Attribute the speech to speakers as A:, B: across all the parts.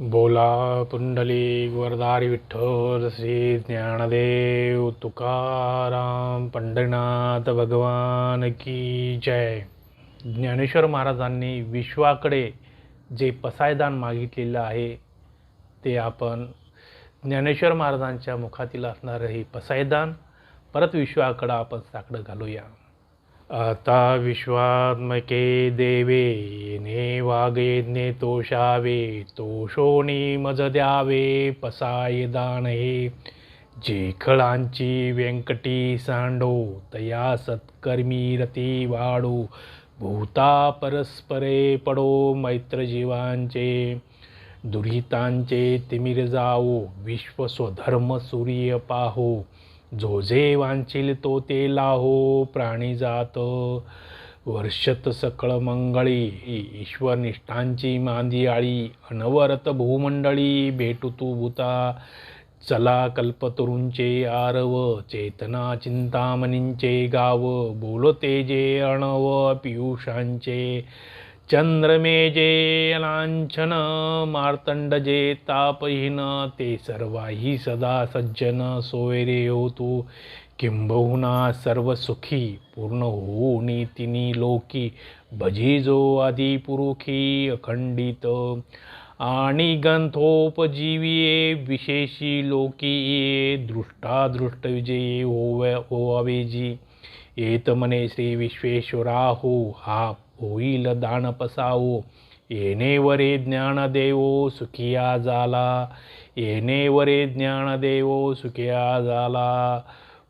A: बोला पुंडली वरदारी विठ्ठल श्री ज्ञानदेव तुकाराम पंढरीनाथ भगवान की जय. ज्ञानेश्वर महाराजांनी विश्वाकडे जे पसायदान मागितलेलं आहे ते आपण ज्ञानेश्वर महाराजांच्या मुखातील असणारं हे पसायदान परत विश्वाकडं आपण साकडं घालूया. आता विश्वात्मके देवे ने वागेज्ञे तोषावे तोषोणी मज द्यावे पसाय दानहे जेखळांची व्यंकटी सांडो तया सत्कर्मी रती वाडो भूता परस्परे पडो मैत्र जीवांचे दुरितांचे तिमिर जाओ विश्व स्वधर्म सूर्य पाहो। जो जे वांछील तो ते लाहो प्राणी जात वर्षत सकळ मंगळी ईश्वर निष्ठांची मांदियाळी अनवरत भूमंडळी भेटू तू भूता चला कल्पतरूंचे आरव चेतना चिंतामणींचे गाव बोलते जे अणव पियुषांचे चंद्रमेजे लांछन मार्तंडजे तापहीन ते सर्वाही सदा सज्जन सोयरे होतो किंबहुना सर्व सुखी पूर्ण होऊनी तिनी लोकी भजी जो पुरुखी अखंडित. आणि ग्रंथोपजीविये विशेषी लोकी दृष्टा दृष्टादृष्ट विजयी होव्या होवावे येत मने श्री विश्वेश्वरा हो हा होईल दान पसावो येणेवरे ज्ञान देवो सुखिया झाला येणेवरे ज्ञान देवो सुखिया झाला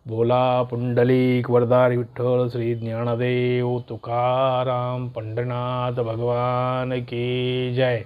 A: बोला पुंडलिक वरदार विठ्ठल श्री ज्ञानदेव तुकाराम पंढरनाथ भगवान की जय